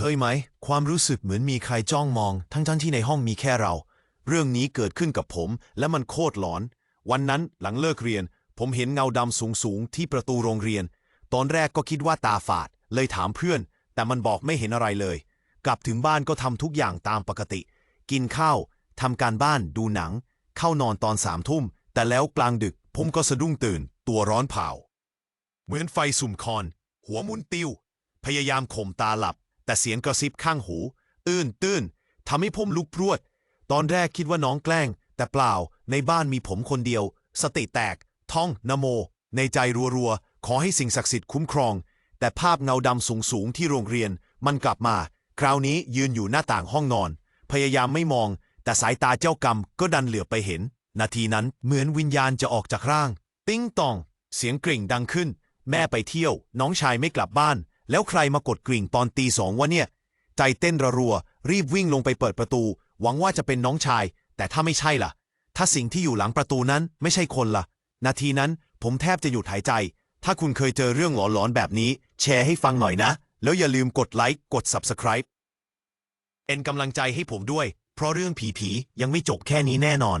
เคยไหม ความรู้สึกเหมือนมีใครจ้องมอง ทั้งๆที่ในห้องมีแค่เรา เรื่องนี้เกิดขึ้นกับผมและมันโคตรหลอน วันนั้นหลังเลิกเรียน ผมเห็นเงาดำสูงๆ ที่ประตูโรงเรียน ตอนแรกก็คิดว่าตาฝาด เลยถามเพื่อน แต่มันบอกไม่เห็นอะไรเลย กลับถึงบ้านก็ทำทุกอย่างตามปกติ กินข้าวทำการบ้านดูหนัง เข้านอนตอนสามทุ่ม แต่แล้วกลางดึก ผมก็สะดุ้งตื่น ตัวร้อนเผาเหมือนไฟสุ่มคอน หัวมุนติวพยายามข่มตาหลับ แต่เสียงกระซิบข้างหู ตื้นตื้นทำให้ผมลุกพรวด ตอนแรกคิดว่าน้องแกล้ง แต่เปล่า ในบ้านมีผมคนเดียว สติแตก ท่องนโม ในใจรัวๆ ขอให้สิ่งศักดิ์สิทธิ์คุ้มครอง แต่ภาพเงาดำสูงๆที่โรงเรียน มันกลับมา คราวนี้ยืนอยู่หน้าต่างห้องนอน พยายามไม่มอง แต่สายตาเจ้ากรรมก็ดันเหลือไปเห็น นาทีนั้นเหมือนวิญญาณจะออกจากร่าง ติ้งตอง เสียงกริ่งดังขึ้น แม่ไปเที่ยว น้องชายไม่กลับบ้าน แล้วใครมากดกริ่งตอนตีสองวะเนี่ย ใจเต้นระรัว รีบวิ่งลงไปเปิดประตู หวังว่าจะเป็นน้องชาย แต่ถ้าไม่ใช่ล่ะ ถ้าสิ่งที่อยู่หลังประตูนั้นไม่ใช่คนล่ะ นาทีนั้นผมแทบจะหยุดหายใจ ถ้าคุณเคยเจอเรื่องหลอนๆแบบนี้ แชร์ให้ฟังหน่อยนะ แล้วอย่าลืมกดไลค์กด Subscribe เป็นกำลังใจให้ผมด้วย เพราะเรื่องผีๆยังไม่จบแค่นี้แน่นอน